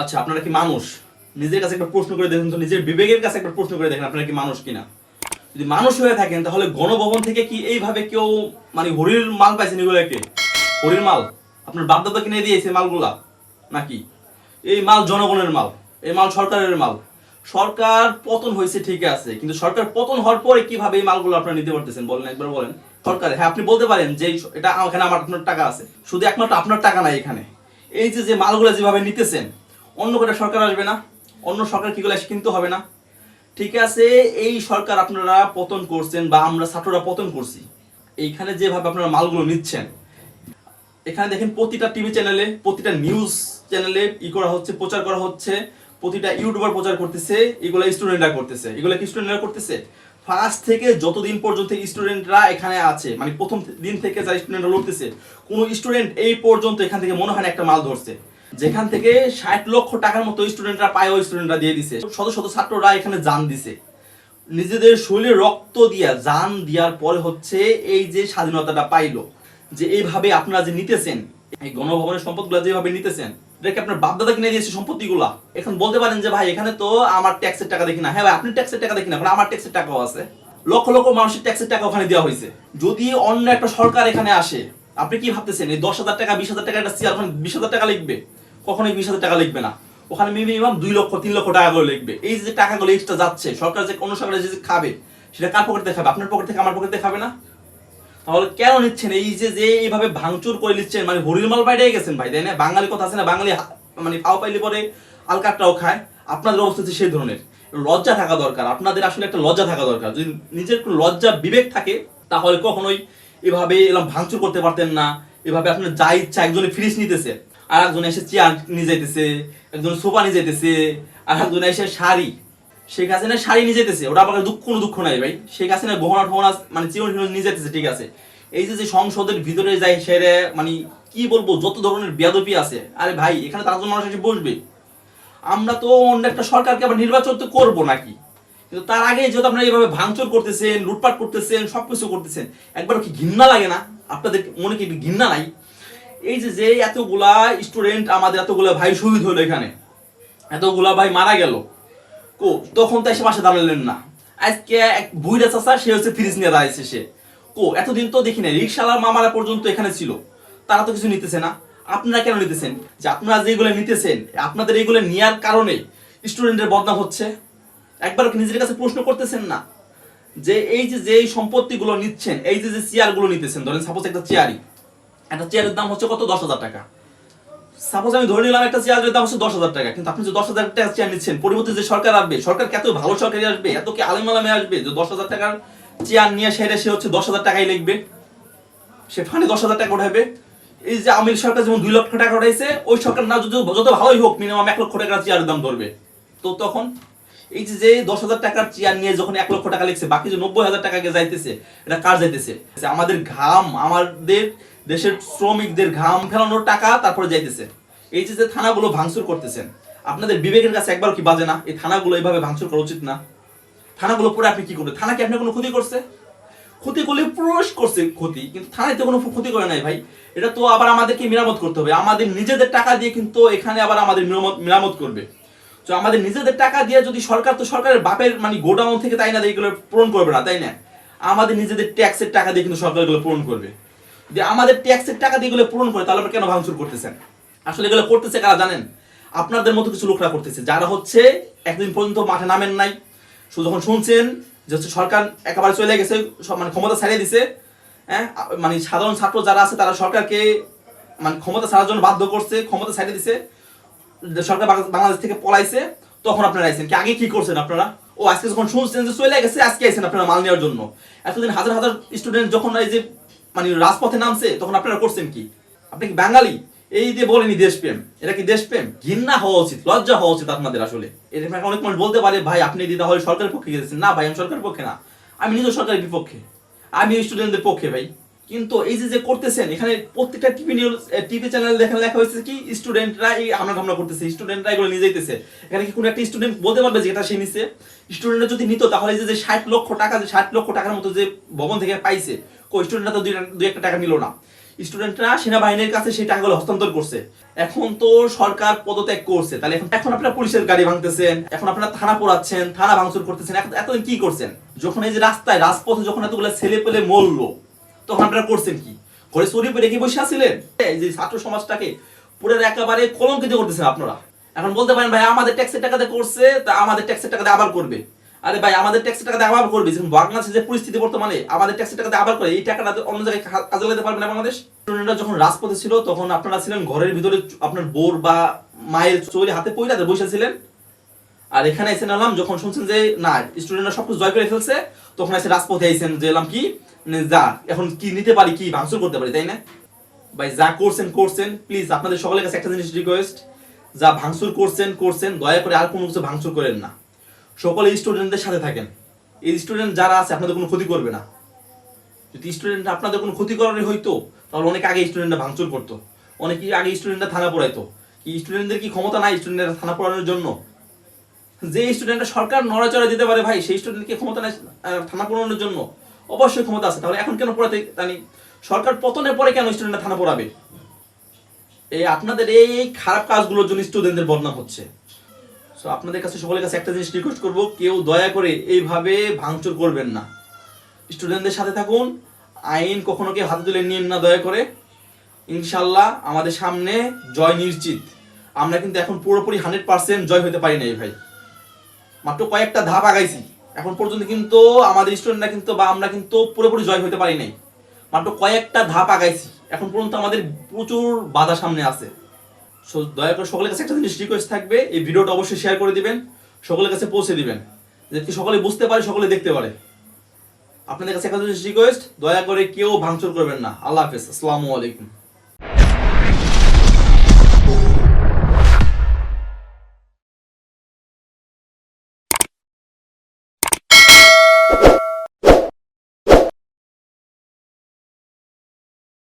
আচ্ছা আপনারা কি মানুষ? নিজের কাছে একটা প্রশ্ন করে দেখুন তো, নিজের বিবেকের কাছে একটা প্রশ্ন করে দেখেন, আপনারা কি মানুষ কিনা? যদি মানুষ হয়ে থাকেন, তাহলে গণভবন থেকে কি এইভাবে কেউ মানে হরির মাল পাইছেন এগুলোকে? হরির মাল? আপনার বাপদাদা কিনে দিয়েছে মালগুলা? নাকি? এই মাল জনগণের মাল, এই মাল সরকারের মাল। সরকার পতন হয়েছে, ঠিক আছে, কিন্তু সরকার পতন হওয়ার পরে কীভাবে এই মালগুলো আপনারা নিতে পারতেছেন? বলেন, একবার বলেন। সরকার হ্যাঁ আপনি বলতে পারেন যে এটা এখানে আমার আপনার টাকা আছে। শুধু একমাত্র আপনার টাকা নাই এখানে। এই যে যে মালগুলো যেভাবে নিতেছেন অন্য কোনো সরকার আসবে না, অন্য সরকার কিগুলো এসে কিনতে হবে না। ঠিক আছে, এই সরকার আপনারা পতন করছেন বা আমরা ছাত্ররা পতন করছি। এইখানে যেভাবে আপনারা মালগুলো নিচ্ছেন, এখানে দেখেন প্রতিটা টিভি চ্যানেলে, প্রতিটা নিউজ চ্যানেলে ই করা হচ্ছে, প্রচার করা হচ্ছে, প্রতিটা ইউটিউবার প্রচার করতেছে, এগুলো স্টুডেন্টরা করতেছে। এগুলো কি স্টুডেন্টরা করতেছে? ফার্স্ট থেকে যতদিন পর্যন্ত স্টুডেন্টরা এখানে আছে মানে প্রথম দিন থেকে যারা স্টুডেন্টরা লড়তেছে, কোনো স্টুডেন্ট এই পর্যন্ত এখান থেকে মনে হয় একটা মাল ধরছে। যেখান থেকে ষাট লক্ষ টাকার মতো স্টুডেন্টরা পায়, ওই স্টুডেন্টরা দিয়ে দিছে। শত শত ছাত্ররা এখানে জান দিছে। নিজেদের শরীরে রক্ত দিয়া, জান দেওয়ার পরে হচ্ছে এই যে স্বাধীনতাটা পাইলো, যে এইভাবে আপনারা যে নিতেছেন, এই গণভবনের সম্পদগুলো যেভাবে নিতেছেন, এটাকে আপনার বাপদাদা কিনে দিয়েছে এখন বলতে পারেন যে, ভাই, এখানে তো আমার ট্যাক্সের টাকা দেখি না। হ্যাঁ ভাই, আপনি ট্যাক্সের টাকা দেখি না কারণ আমার ট্যাক্সের টাকাও আছে। লক্ষ লক্ষ মানুষের ট্যাক্সের টাকা ওখানে দেওয়া হয়েছে। যদি অন্য একটা সরকার এখানে আসে, আপনি কি ভাবতেছেন, এই দশ হাজার টাকা, বিশ হাজার টাকা একটা চেয়ার ওখানে বিশ হাজার টাকা লিখবে? কখনোই বিশ টাকা লিখবে না। ওখানে মিনিমাম দুই লক্ষ, তিন লক্ষ টাকা করে লিখবে। এই যে টাকাগুলো এক্সট্রা যাচ্ছে, সরকার যে কোনো সরকার যে খাবে, সেটা কার পকেট খাবে? আপনার পকেট থেকে আমার পকেট খাবে না? তাহলে কেন নিচ্ছেন? এই যে যে এইভাবে ভাঙচুর করে নিচ্ছেন মানে হরির মাল বাইরে গেছেন ভাই, তাই না? বাঙালি কথা আছে না, বাঙালি মানে পাও পাইলে পরে আলকাটটাও খায়। আপনাদের অবস্থা হচ্ছে সেই ধরনের। লজ্জা থাকা দরকার। আপনাদের আসলে একটা লজ্জা থাকা দরকার। যদি নিজের কোনো লজ্জা, বিবেক থাকে, তাহলে কখনোই এভাবে এরকম ভাঙচুর করতে পারতেন না। এভাবে আপনার যা ইচ্ছা একজনে ফ্রিজ নিতেছে। আর একজন এসে চেয়ার নিয়ে যাইতেছে, একজন সোফা নিয়ে যাইতেছে আর একজন এসে শাড়ি। শেখ হাসিনা শাড়ি নিয়ে যেতেছে ওটা আমার দুঃখ, কোনো দুঃখ নাই ভাই। শেখ হাসিনা গহনা টহনা মানে চিরন টিরন নিয়ে যেতেছে ঠিক আছে। এই যে যে সংসদের ভিতরে যাই সেরে মানে কি বলব, যত ধরনের বেয়াদপি আছে, আরে ভাই, এখানে তার মানুষ এসে বসবে। আমরা তো অন্য একটা সরকারকে আবার নির্বাচন তো করব নাকি? কিন্তু তার আগে যেহেতু আপনারা এইভাবে ভাঙচুর করতেছেন, লুটপাট করতেছেন, সবকিছু করতেছেন একবার কি ঘৃণা লাগে না? আপনাদের মনে কি ঘৃণা নাই? এই যে যে এতগুলা স্টুডেন্ট আমাদের এতগুলা ভাই শহীদ হলো এখানে, এতগুলা ভাই মারা গেল, কো, তখন তো এসে পাশে দাঁড়ালেন না। আজকে এক বুইরা চাষা সে হচ্ছে ফ্রিজ নিয়ে দাঁড়াইছে সে। কো, এতদিন তো দেখি না রিক্সাওয়ালা মামারা পর্যন্ত এখানে ছিল। তারা তো কিছু নিতেছে না। আপনারা কেন নিতেছেন? যে আপনারা যেগুলো নিতেছেন, আপনাদের এইগুলো নেওয়ার কারণে স্টুডেন্টের বদনাম হচ্ছে। একবার নিজের কাছে প্রশ্ন করতেছেন না? যে এই যে যে সম্পত্তিগুলো নিচ্ছেন, এই যে যে চেয়ারগুলো নিতেছেন, ধরেন সাপোজ একটা চেয়ারই একটা চেয়ারের দাম হচ্ছে কত? দশ হাজার টাকা। সাপোজ আমি ধরে নিলাম একটা চেয়ারের দাম হচ্ছে দশ হাজার টাকা। কিন্তু আপনি যে দশ হাজার টাকা চেয়ার নিচ্ছেন, পরিবর্তে যে সরকার আসবে, সরকার এত ভালো সরকারি আসবে? এত কি আলিম আলামে আসবে যে দশ হাজার টাকার চেয়ার নিয়ে সেরে সে হচ্ছে দশ হাজার টাকাই লিখবে? সে ফানে দশ হাজার টাকা উঠাবে। এই যে আমির সরকার যেমন দুই লক্ষ টাকা উঠাইছে, ওই সরকার না যত ভালোই হোক মিনিমাম এক লক্ষ টাকার চেয়ারের দাম ধরবে। তো তখন এই যে দশ হাজার টাকার চেয়ার নিয়ে যখন এক লক্ষ টাকা লিখছে, বাকি যে নব্বই হাজার টাকাকে যাইতেছে, এটা কার যাইতেছে? আমাদের ঘাম, আমাদের দেশের শ্রমিকদের ঘাম ফেলানোর টাকা তারপরে যাইতেছে। এই যে যে থানাগুলো ভাঙচুর করতেছেন, আপনাদের বিবেকের কাছে একবার কি বাজে না? এই থানাগুলো এইভাবে ভাঙচুর করা উচিত না। থানাগুলো পরে আপনি কি করবেন? থানা কি আপনার কোনো ক্ষতি করছে? ক্ষতি করলে প্রবেশ করছে ক্ষতি, কিন্তু থানায় তো কোনো ক্ষতি করে নাই ভাই। এটা তো আবার আমাদেরকে মেরামত করতে হবে। আমাদের নিজেদের টাকা দিয়ে কিন্তু এখানে আবার আমাদের মেরামত মেরামত করবে। তো আমাদের নিজেদের টাকা দিয়ে যদি সরকার, তো সরকারের বাপের মানে গোডাউন থেকে তাই না এগুলো পূরণ করবে না, তাই না? আমাদের নিজেদের ট্যাক্সের টাকা দিয়ে কিন্তু সরকার এগুলো পূরণ করবে। যে আমাদের ট্যাক্সের টাকা দিয়ে এগুলো পূরণ করে তাহলে আবার কেন ভাঙচুর করতেছেন? আসলে এগুলো করতেছে কারা জানেন? আপনাদের মতো কিছু লোকরা করতেছে, যারা হচ্ছে একদিন পর্যন্ত মাঠে নামেন নাই। শুধু যখন শুনছেন যে হচ্ছে সরকার একেবারে চলে গেছে মানে ক্ষমতা ছাড়িয়ে দিছে হ্যাঁ মানে সাধারণ ছাত্র যারা আছে তারা সরকারকে মানে ক্ষমতা ছাড়ার জন্য বাধ্য করছে, ক্ষমতা ছাড়িয়ে দিছে। সরকার বাংলা- বাংলাদেশ থেকে পলাইছে, তখন আপনারা আইছেন। কি আগে কি করছেন আপনারা? ও, আজকে যখন শুনছেন যে চলে গেছে, আজকে আইছেন আপনারা মাল নেওয়ার জন্য। এতদিন হাজার হাজার স্টুডেন্ট যখন এই যে মানে রাজপথে নামছে, তখন আপনারা করছেন কি? আপনি কি বাঙালি? এই যে বলেনি দেশপ্রেম, এটা কি দেশপ্রেম? ঘৃণা হওয়া উচিত, লজ্জা হওয়া উচিত আপনাদের আসলে। এটা অনেক মানুষ বলতে পারে, ভাই, আপনি দিদা হয় সরকারের পক্ষে গেছেন। না, ভাই, আমি সরকারের পক্ষে না। আমি নিজেও সরকারের বিপক্ষে। আমি স্টুডেন্টদের পক্ষে, ভাই। কিন্তু এই যে যে করতেছেন, এখানে প্রত্যেকটা টিভি নিউজ টিভি চ্যানেল দেখেন লেখা হয়েছে কি স্টুডেন্টরা এই আমরা আমরা করতেছে স্টুডেন্টরা এগুলো নিয়ে যাইতেছে। এখানে কি কোনো একটা স্টুডেন্ট বলতে পারবে যে এটা সে নিছে? স্টুডেন্টরা যদি নিত, তাহলে যে ষাট লক্ষ টাকা যে ষাট লক্ষ টাকার মতো যে ভবন থেকে পাইছে কো স্টুডেন্টরা তো দুই একটা টাকা নিল না। স্টুডেন্টরা সেনাবাহিনীর কাছে সেই টাকাগুলো হস্তান্তর করছে। এখন তো সরকার পদত্যাগ করছে। তাহলে এখন এখন আপনারা পুলিশের গাড়ি ভাঙতেছেন, এখন আপনারা থানা পোড়াচ্ছেন, থানা ভাঙচুর করতেছেন, এখন এতদিন কি করছেন? যখন এই যে রাস্তায়, রাজপথে যখন এতগুলো ছেলে পেলে মরলো তখন আপনারা করছেন কি? ঘরে কি বসে আছিলেন? যে ছাত্র সমাজটাকে পুরো একেবারে কলঙ্কিত করতেছেন আপনারা। এখন বলতে পারেন, ভাই, আমাদের ট্যাক্সের করছে, তা আমাদের ট্যাক্সের আবার করবে। আরে ভাই, আমাদের ট্যাক্সের আবার করবে। বাংলাদেশের যে পরিস্থিতি বর্তমানে, আমাদের ট্যাক্সের আবার করে। এই টাকাটা অন্য জায়গায় কাজে লাগাতে পারবে না বাংলাদেশ? স্টুডেন্টরা যখন রাজপথে ছিল, তখন আপনারা ছিলেন ঘরের ভিতরে আপনার বোর বা মায়ের চৌরি হাতে পইরাতে বসেছিলেন আর এখানে এসে নাম যখন শুনছেন যে, না স্টুডেন্টরা সবকিছু জয় করে ফেলছে, তখন এসে রাজপথে আইছেন যে, এলাম কি? যা, এখন কি নিতে পারি, কি ভাঙচুর করতে পারি, তাই না? ভাই, যা করছেন করছেন। প্লিজ আপনাদের সকলের কাছে একটা জিনিস রিকোয়েস্ট যা ভাঙচুর করছেন করছেন, দয়া করে আর কোনো কিছু ভাঙচুর করেন না। সকলে স্টুডেন্টদের সাথে থাকেন। এই স্টুডেন্ট যারা আছে, আপনাদের কোনো ক্ষতি করবে না। যদি স্টুডেন্ট আপনাদের কোনো ক্ষতি করারই হইতো, তাহলে অনেক আগে স্টুডেন্টরা ভাঙচুর করতো। অনেক আগে স্টুডেন্টরা থানা পড়াইতো। কি স্টুডেন্টদের কি ক্ষমতা নাই স্টুডেন্টরা থানা পড়ানোর জন্য? যে স্টুডেন্টরা সরকার নড়াচড়া দিতে পারে ভাই, সেই স্টুডেন্টকে ক্ষমতা নাই থানা পড়ানোর জন্য? অবশ্যই ক্ষমতা আছে। তাহলে এখন কেন পড়াতে জানি সরকার পতনের পরে কেন স্টুডেন্টরা থানা পড়াবে? এই আপনাদের এই খারাপ কাজগুলোর জন্য স্টুডেন্টদের বদনাম হচ্ছে। সো আপনাদের কাছে, সকলের কাছে একটা জিনিস রিকোয়েস্ট করব, কেউ দয়া করে এইভাবে ভাঙচুর করবেন না। স্টুডেন্টদের সাথে থাকুন, আইন কখনো কেউ হাতে তুলে নিন না, দয়া করে। ইনশাল্লাহ আমাদের সামনে জয় নিশ্চিত। আমরা কিন্তু এখন পুরোপুরি হান্ড্রেড পার্সেন্ট জয় হতে পারি না এই ভাই। মাত্র কয়েকটা ধাপ আগাইছি। এখন পর্যন্ত কিন্তু আমাদের স্টুডেন্টরা কিন্তু বা আমরা কিন্তু পুরোপুরি জয় হতে পারি নাই। মাত্র কয়েকটা ধাপ আগাইছি। এখন পর্যন্ত আমাদের প্রচুর বাধা সামনে আছে। দয়া করে সকলের কাছে একটা জিনিস রিকোয়েস্ট থাকবে, এই ভিডিওটা অবশ্যই শেয়ার করে দিবেন, সকলের কাছে পৌঁছে দিবেন, যাতে সকলে বুঝতে পারে, সকলে দেখতে পারে। আপনাদের কাছে একটা জিনিস রিকোয়েস্ট দয়া করে কেউ ভাঙচুর করবেন না। আল্লাহ হাফেজ। আসসালামু আলাইকুম।